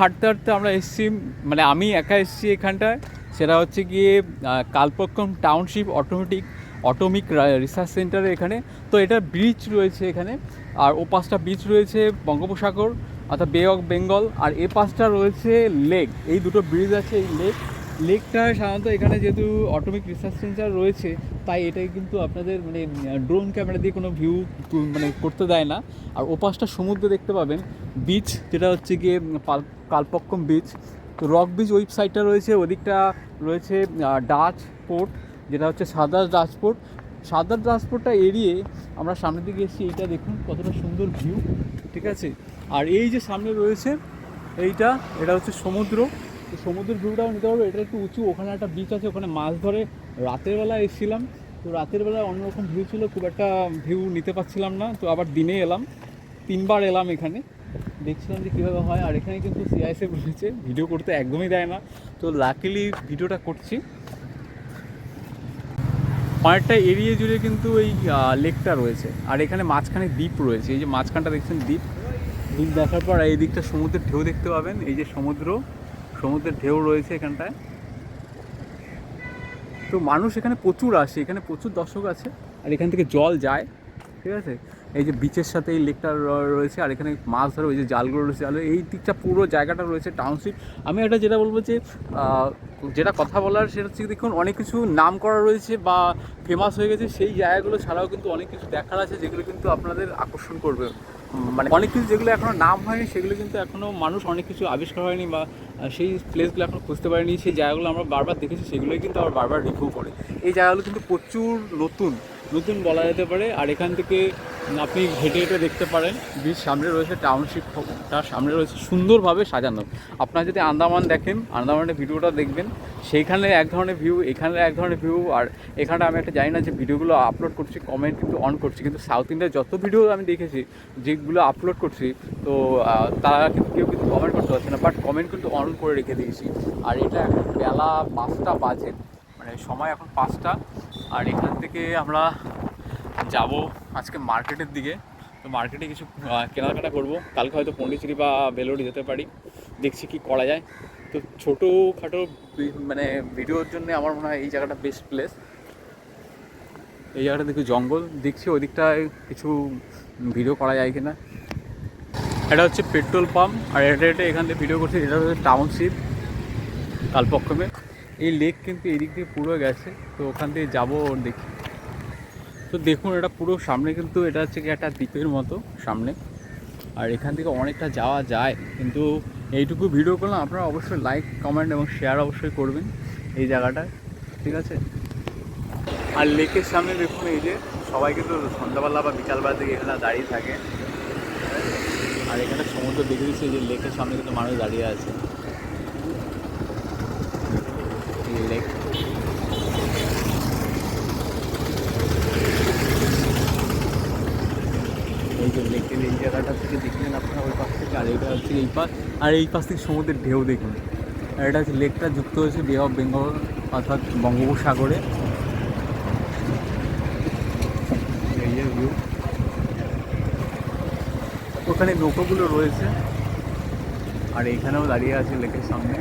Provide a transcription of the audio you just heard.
হাঁটতে হাঁটতে আমরা এসেছি মানে আমি একা এসেছি এখানটায়। সেটা হচ্ছে গিয়ে Kalpakkam township automatic, atomic research সেন্টারে এখানে। তো এটা ব্রিজ রয়েছে এখানে। আর ও পাশটা বিচ রয়েছে বঙ্গোপসাগর, অর্থাৎ বে অফ বেঙ্গল আর এ পাশটা রয়েছে লেক এই দুটো ব্রিজ আছে এই লেক লেকটা সাধারণত এখানে যেহেতু অটোমিক রিসার্চ সেন্টার রয়েছে, তাই এটাই কিন্তু আপনাদের মানে ড্রোন ক্যামেরা দিয়ে কোনো ভিউ মানে করতে দেয় না। আর ওপাশটা সমুদ্র দেখতে পাবেন বিচ যেটা হচ্ছে গিয়ে কালপক্কম বিচ তো রক বিচ ওই সাইডটা রয়েছে, ওদিকটা রয়েছে ডাচ পোর্ট যেটা হচ্ছে Sadras Dutch port Sadras Dutch পোর্টটা এড়িয়ে আমরা সামনের দিকে এসেছি, এইটা দেখুন কতটা সুন্দর ভিউ ঠিক আছে? আর এই যে সামনে রয়েছে, এইটা, এটা হচ্ছে সমুদ্র। তো সমুদ্রের ভিউটাও নিতে পারব এটা একটু উঁচু, ওখানে একটা বিচ আছে, ওখানে মাছ ধরে রাতের বেলা এসেছিলাম। তো রাতের বেলা অন্যরকম ভিউ ছিল, খুব একটা ভিউ নিতে পারছিলাম না। তো আবার দিনে এলাম, তিনবার এলাম এখানে। দেখছিলাম যে কীভাবে হয়, আর এখানে কিন্তু সিআইসে বলেছে ভিডিও করতে একদমই দেয় না। তো লাকিলি ভিডিওটা করছি। অনেকটা এরিয়া জুড়ে কিন্তু এই লেকটা রয়েছে। আর এখানে মাঝখানে দ্বীপ রয়েছে। এই যে মাঝখানটা দেখছেন দ্বীপ। দ্বীপ দেখার পর এই দিকটা সমুদ্রের ঢেউ দেখতে পাবেন। এই যে সমুদ্র। সমুদ্রের ঢেউ রয়েছে এখানটায়। তো মানুষ এখানে প্রচুর আসে, এখানে প্রচুর দর্শক আছে, আর এখান থেকে জল যায়, ঠিক আছে? এই যে বিচের সাথে এই লেকটা রয়েছে, আর এখানে মাছ ধরে, ওই যে জালগুলো রয়েছে, আর এই দিকটা পুরো জায়গাটা রয়েছে টাউনশিপ আমি একটা যেটা বলব যে যেটা কথা বলার সেটা হচ্ছে দেখুন, অনেক কিছু নাম করা রয়েছে বা ফেমাস হয়ে গেছে, সেই জায়গাগুলো ছাড়াও কিন্তু অনেক কিছু দেখার আছে, যেগুলো কিন্তু আপনাদের আকর্ষণ করবে। মানে অনেক কিছু যেগুলো এখনও নাম হয়নি, সেগুলো কিন্তু এখনও মানুষ অনেক কিছু আবিষ্কার হয়নি বা সেই প্লেসগুলো এখনও খুঁজতে পারেনি, সেই জায়গাগুলো আমরা বারবার দেখেছি, সেগুলোই কিন্তু আবার বারবার রিভিউ করে। এই জায়গাগুলো কিন্তু প্রচুর নতুন। নতুন বলা যেতে পারে, আর এখান থেকে আপনি হেঁটে হেঁটে দেখতে পারেন। বীজ সামনে রয়েছে টাউনশিপ তার সামনে রয়েছে সুন্দরভাবে সাজানো। আপনারা যদি আন্দামান দেখেন, আন্দামানের ভিডিওটা দেখবেন, সেইখানে এক ধরনের ভিউ এখানে এক ধরনের ভিউ আর এখানে আমি একটা জানি না যে ভিডিওগুলো আপলোড করছি কমেন্ট কিন্তু অন করছি, কিন্তু সাউথ ইন্ডিয়ার যত ভিডিও আমি দেখেছি, যেগুলো আপলোড করছি, তো তারা কিন্তু কেউ কিন্তু কমেন্ট করতে পারছে না বাট কমেন্ট কিন্তু অন করে রেখে দিয়েছি। আর এটা এখন বেলা পাঁচটা বাজে। সময় এখন পাঁচটা। আর এখান থেকে আমরা যাব আজকে মার্কেটের দিকে। তো মার্কেটে কিছু কেনাকাটা করব। কালকে হয়তো পন্ডিচেরি বা বেলোরি যেতে পারি। দেখছি কি করা যায়। তো ছোটোখাটো মানে ভিডিওর জন্য আমার মনে হয় এই জায়গাটা বেস্ট প্লেস এই জায়গাটা দেখি জঙ্গল। দেখছি ওই দিকটায় কিছু ভিডিও করা যায় কিনা। এটা হচ্ছে পেট্রোল পাম্প। আর এটা এটা এখান থেকে ভিডিও করছি। এটা হচ্ছে টাউনশিপ কালপক্ষমে। এই লেক কিন্তু এদিক দিয়ে পুরো গেছে, তো ওখান দিয়ে যাব দেখি। তো দেখুন, এটা পুরো সামনে কিন্তু এটা হচ্ছে একটা দ্বীপের মতো সামনে। আর এখান থেকে অনেকটা যাওয়া যায়, কিন্তু এইটুকু ভিডিও করলাম, আপনারা অবশ্যই লাইক কমেন্ট এবং শেয়ার অবশ্যই করবেন এই জায়গাটায়, ঠিক আছে? আর লেকের সামনে দেখুন, এই যে সবাই কিন্তু সন্ধ্যাবেলা বা বিকালবেলা থেকে এখানে দাঁড়িয়ে থাকে। আর এখানে সমুদ্র দেখে দিচ্ছে যে লেকের সামনে কিন্তু মানুষ দাঁড়িয়ে আছে। লেক লেকের থেকে ওই পাশ থেকে, আর হচ্ছে এই পাশ, আর এই পাশ থেকে সমুদ্রের ঢেউ দেখুন। আর এটা হচ্ছে লেকটা যুক্ত হয়েছে বে অফ বেঙ্গল অর্থাৎ বঙ্গোপসাগরে। ভিউ ওখানে নৌকোগুলো রয়েছে, আর এখানেও দাঁড়িয়ে আছে লেকের সামনে।